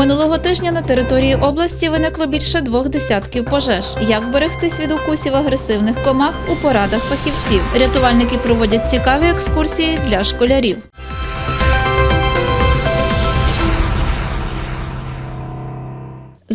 Минулого тижня на території області виникло більше двох десятків пожеж. Як берегтись від укусів агресивних комах у порадах фахівців? Рятувальники проводять цікаві екскурсії для школярів.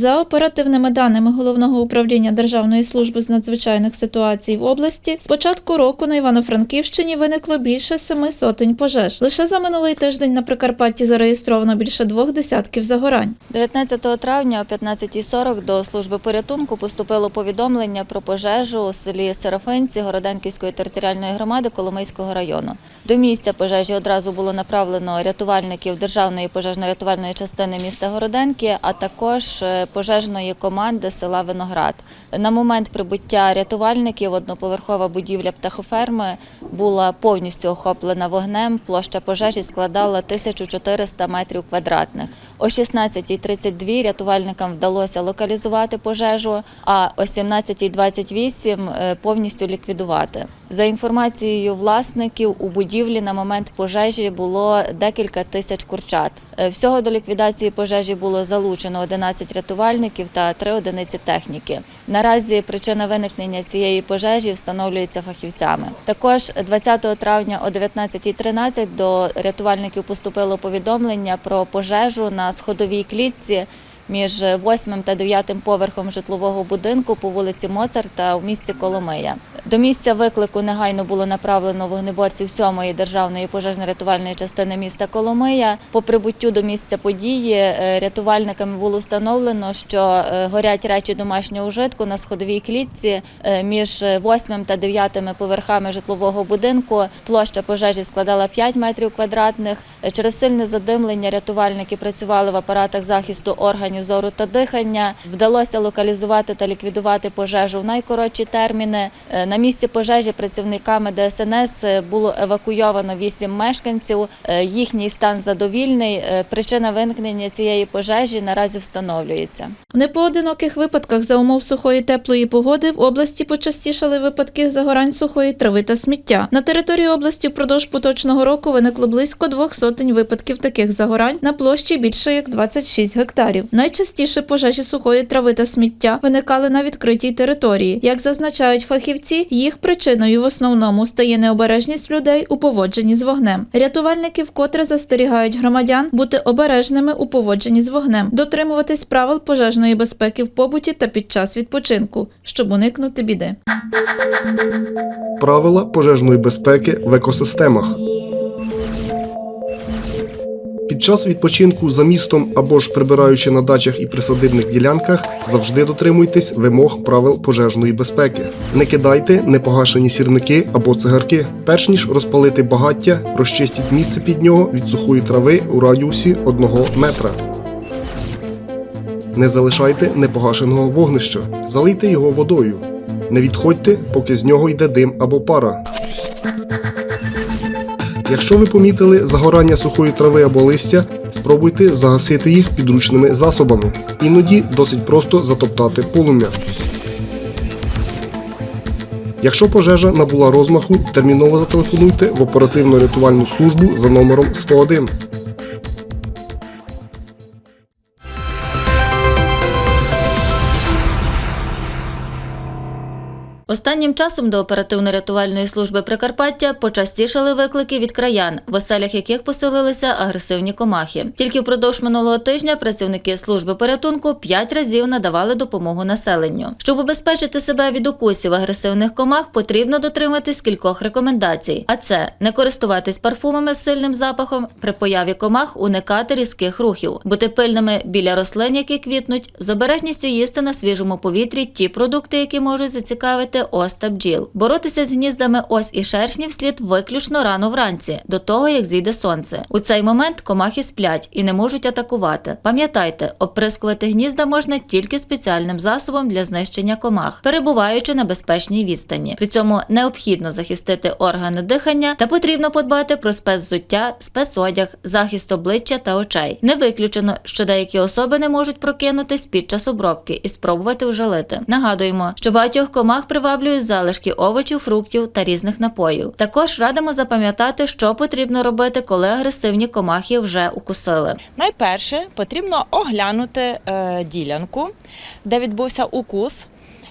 За оперативними даними головного управління Державної служби з надзвичайних ситуацій в області, з початку року на Івано-Франківщині виникло більше семи сотень пожеж. Лише за минулий тиждень на Прикарпатті зареєстровано більше двох десятків загорань. 19 травня о 15.40 до служби порятунку поступило повідомлення про пожежу у селі Серафинці Городенківської територіальної громади Коломийського району. До місця пожежі одразу було направлено рятувальників Державної пожежно-рятувальної частини міста Городенки, а також е, пожежної команди села Виноград. На момент прибуття рятувальників одноповерхова будівля птахоферми була повністю охоплена вогнем. Площа пожежі складала 1400 метрів квадратних. О 16.32 рятувальникам вдалося локалізувати пожежу, а о 17.28 е, повністю ліквідувати. За інформацією власників, у будівлі на момент пожежі було декілька тисяч курчат. Е, Всього до ліквідації пожежі було залучено 11 рятувальників та 3 одиниці техніки. Наразі причина виникнення цієї пожежі встановлюється фахівцями. Також 20 травня о 19.13 до рятувальників поступило повідомлення про пожежу на сходовій клітці між 8 та 9 поверхом житлового будинку по вулиці Моцарта у місті Коломия. До місця виклику негайно було направлено вогнеборців 7-ї державної пожежно-рятувальної частини міста Коломия. По прибуттю до місця події е, рятувальниками було встановлено, що е, горять речі домашнього ужитку на сходовій клітці е, між 8 та 9 поверхами житлового будинку. Площа пожежі складала 5 метрів квадратних. Через сильне задимлення рятувальники працювали в апаратах захисту органів зору та дихання. Вдалося локалізувати та ліквідувати пожежу в найкоротші терміни. На місці пожежі працівниками ДСНС е, було евакуйовано 8 мешканців. Е, Їхній стан задовільний. Е, Причина виникнення цієї пожежі наразі встановлюється. В непоодиноких випадках за умов сухої теплої погоди в області почастішали випадки загорань сухої трави та сміття. На території області впродовж поточного року виникло близько двох сотень випадків таких загорань на площі більше як 26 гектарів. Найчастіше пожежі сухої трави та сміття виникали на відкритій території. Як зазначають фахівці, їх причиною в основному стає необережність людей у поводженні з вогнем. Рятувальники вкотре застерігають громадян бути обережними у поводженні з вогнем, дотримуватись правил пожежної безпеки в побуті та під час відпочинку, щоб уникнути біди. Правила пожежної безпеки в екосистемах. Час відпочинку за містом або ж прибираючи на дачах і присадибних ділянках, завжди дотримуйтесь вимог правил пожежної безпеки. Не кидайте непогашені сірники або цигарки. Перш ніж розпалити багаття, розчистіть місце під нього від сухої трави у радіусі 1 метра. Не залишайте непогашеного вогнища, залийте його водою. Не відходьте, поки з нього йде дим або пара. Якщо ви помітили загорання сухої трави або листя, спробуйте загасити їх підручними засобами. Іноді досить просто затоптати полум'я. Якщо пожежа набула розмаху, терміново зателефонуйте в оперативно-рятувальну службу за номером 101. Останнім часом до оперативно-рятувальної служби Прикарпаття почастішали виклики від краян, в оселях яких поселилися агресивні комахи. Тільки впродовж минулого тижня працівники служби порятунку п'ять разів надавали допомогу населенню. Щоб убезпечити себе від укусів агресивних комах, потрібно дотриматись кількох рекомендацій. А це не користуватись парфумами з сильним запахом, при появі комах уникати різких рухів, бути пильними біля рослин, які квітнуть, з обережністю їсти на свіжому повітрі ті продукти, які можуть зацікавити ос та бджіл. Боротися з гніздами ос і шершнів слід виключно рано вранці, до того як зійде сонце. У цей момент комахи сплять і не можуть атакувати. Пам'ятайте, оприскувати гнізда можна тільки спеціальним засобом для знищення комах, перебуваючи на безпечній відстані. При цьому необхідно захистити органи дихання та потрібно подбати про спецзуття, спецодяг, захист обличчя та очей. Не виключено, що деякі особи не можуть прокинутись під час обробки і спробувати вжалити. Нагадуємо, що багатьох комах приваблює приваблюють залишки овочів, фруктів та різних напоїв. Також радимо запам'ятати, що потрібно робити, коли агресивні комахи вже укусили. Найперше потрібно оглянути е, ділянку, де відбувся укус.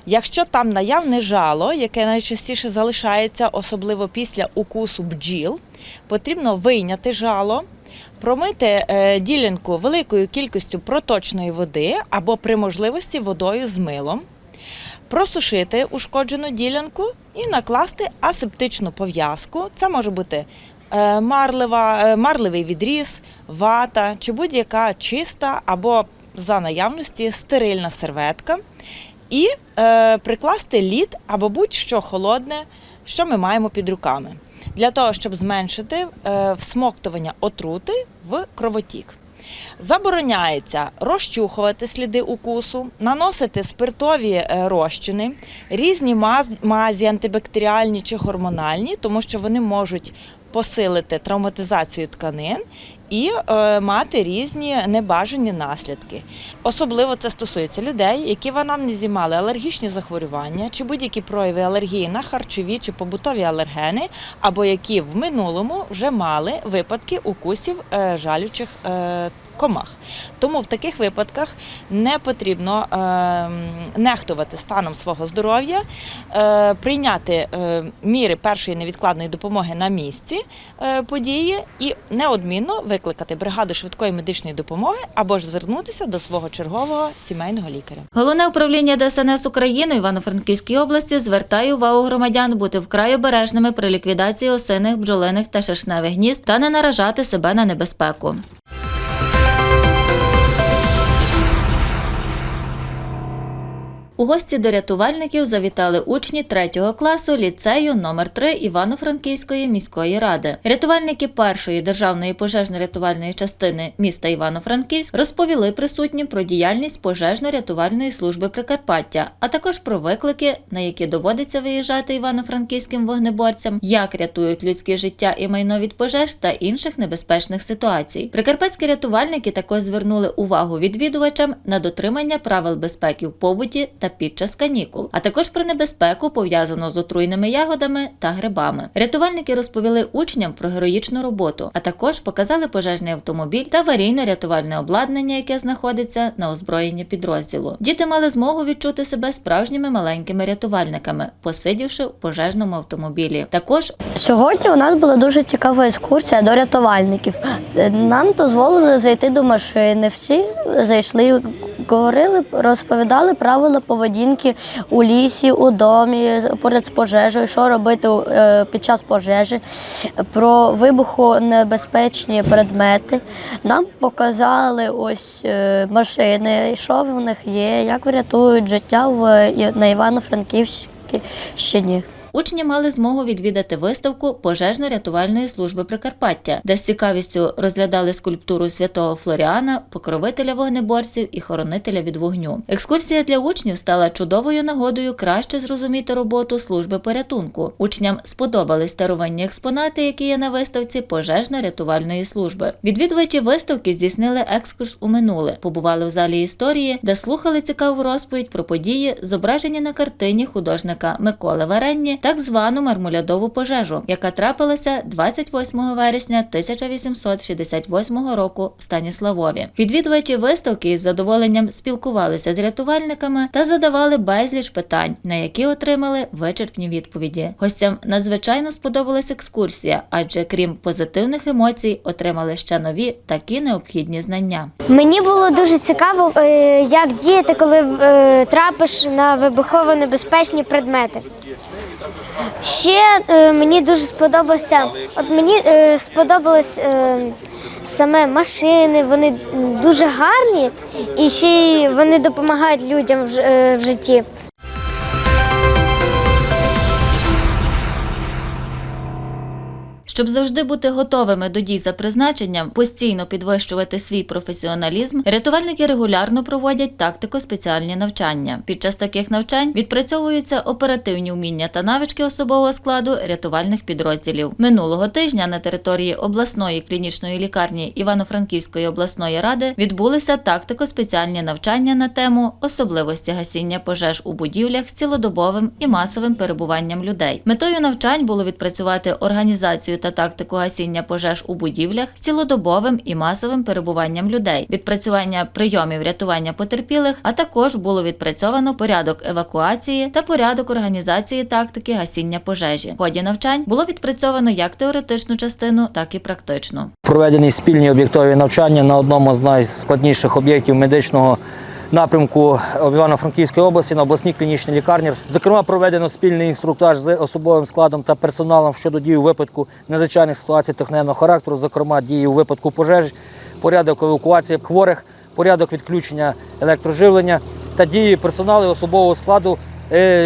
Якщо там наявне жало, яке найчастіше залишається, особливо після укусу бджіл, потрібно вийняти жало, промити е, ділянку великою кількістю проточної води або при можливості водою з милом, просушити ушкоджену ділянку і накласти асептичну пов'язку. Це може бути е, марлива, е, марливий відріз, вата чи будь-яка чиста або за наявності стерильна серветка. І е, прикласти лід або будь-що холодне, що ми маємо під руками, для того, щоб зменшити е, всмоктування отрути в кровотік. Забороняється розчухувати сліди укусу, наносити спиртові е, розчини, різні мазі антибактеріальні чи гормональні, тому що вони можуть посилити травматизацію тканин і е, мати різні небажані наслідки. Особливо це стосується людей, які в анамнезі мали алергічні захворювання чи будь-які прояви алергії на харчові чи побутові алергени, або які в минулому вже мали випадки укусів е, жалючих е, комах. Тому в таких випадках не потрібно е, нехтувати станом свого здоров'я, е, прийняти е, міри першої невідкладної допомоги на місці е, події і неодмінно викликати бригаду швидкої медичної допомоги або ж звернутися до свого чергового сімейного лікаря. Головне управління ДСНС України Івано-Франківській області звертає увагу громадян бути вкрай обережними при ліквідації осиних, бджолиних та шершневих гнізд та не наражати себе на небезпеку. У гості до рятувальників завітали учні 3 класу ліцею номер 3 Івано-Франківської міської ради. Рятувальники першої державної пожежно-рятувальної частини міста Івано-Франківськ розповіли присутнім про діяльність пожежно-рятувальної служби Прикарпаття, а також про виклики, на які доводиться виїжджати івано-франківським вогнеборцям, як рятують людське життя і майно від пожеж та інших небезпечних ситуацій. Прикарпатські рятувальники також звернули увагу відвідувачам на дотримання правил безпеки в побуті та під час канікул, а також про небезпеку, пов'язану з отруйними ягодами та грибами. Рятувальники розповіли учням про героїчну роботу, а також показали пожежний автомобіль та аварійно-рятувальне обладнання, яке знаходиться на озброєнні підрозділу. Діти мали змогу відчути себе справжніми маленькими рятувальниками, посидівши в пожежному автомобілі. Також Сьогодні у нас була дуже цікава екскурсія до рятувальників. Нам дозволили зайти до машини. Всі зайшли, говорили, розповідали правила поведінки у лісі, у домі, поряд з пожежею, що робити е, під час пожежі, про вибухонебезпечні предмети. Нам показали ось е, машини, що в них є, як врятують життя в, на Івано-Франківщині. Учні мали змогу відвідати виставку пожежно-рятувальної служби Прикарпаття, де з цікавістю розглядали скульптуру святого Флоріана, покровителя вогнеборців і хоронителя від вогню. Екскурсія для учнів стала чудовою нагодою краще зрозуміти роботу служби порятунку. Учням сподобались старовинні експонати, які є на виставці пожежно-рятувальної служби. Відвідувачі виставки здійснили екскурс у минуле, побували в залі історії, де слухали цікаву розповідь про події, зображені на картині художника Миколи Варенні, так звану мармулядову пожежу, яка трапилася 28 вересня 1868 року в Станіславові. Відвідувачі виставки із задоволенням спілкувалися з рятувальниками та задавали безліч питань, на які отримали вичерпні відповіді. Гостям надзвичайно сподобалась екскурсія, адже крім позитивних емоцій, отримали ще нові такі необхідні знання. Мені було дуже цікаво, е, як діяти, коли е, трапиш на вибухово небезпечні предмети. Ще е, мені дуже сподобався, от мені е, сподобалось е, саме машини, вони дуже гарні і ще й вони допомагають людям в, е, в житті. Щоб завжди бути готовими до дій за призначенням, постійно підвищувати свій професіоналізм, рятувальники регулярно проводять тактико-спеціальні навчання. Під час таких навчань відпрацьовуються оперативні вміння та навички особового складу рятувальних підрозділів. Минулого тижня на території обласної клінічної лікарні Івано-Франківської обласної ради відбулися тактико-спеціальні навчання на тему особливості гасіння пожеж у будівлях з цілодобовим і масовим перебуванням людей. Метою навчань було відпрацювати організацію та тактику гасіння пожеж у будівлях цілодобовим і масовим перебуванням людей, відпрацювання прийомів рятування потерпілих, а також було відпрацьовано порядок евакуації та порядок організації тактики гасіння пожежі. В ході навчань було відпрацьовано як теоретичну частину, так і практичну. Проведені спільні об'єктові навчання на одному з найскладніших об'єктів медичного напрямку Івано-Франківської області на обласній клінічній лікарні. Зокрема, проведено спільний інструктаж з особовим складом та персоналом щодо дій у випадку надзвичайних ситуацій техногенного характеру, зокрема дії у випадку пожеж, порядок евакуації хворих, порядок відключення електроживлення та дії персоналу і особового складу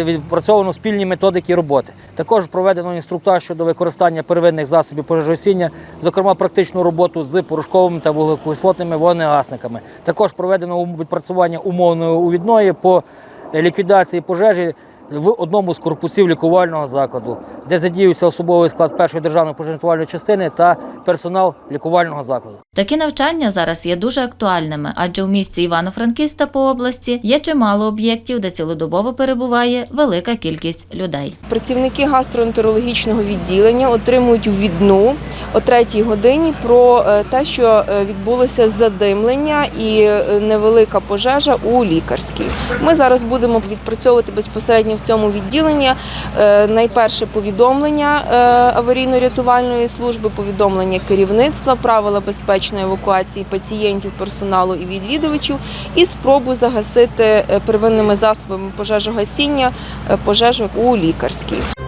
відпрацьовано спільні методики роботи. Також проведено інструктаж щодо використання первинних засобів пожежогасіння, зокрема практичну роботу з порошковими та вуглекислотними вогнегасниками. Також проведено відпрацювання умовної увідної по е, ліквідації пожежі в одному з корпусів лікувального закладу, де задіюється особовий склад першої державної пожежно частини та персонал лікувального закладу. Такі навчання зараз є дуже актуальними, адже в місті Івано-Франківськ та по області є чимало об'єктів, де цілодобово перебуває велика кількість людей. Працівники гастроентерологічного відділення отримують відну о третій годині про е, те, що е, відбулося задимлення і е, невелика пожежа у лікарській. Ми зараз будемо відпрацьовувати безпосередньо в цьому відділенні е, найперше повідомлення е, аварійно-рятувальної служби, повідомлення керівництва, правила безпечної евакуації пацієнтів, персоналу і відвідувачів, і спробу загасити е, первинними засобами пожежогасіння пожежу у лікарській.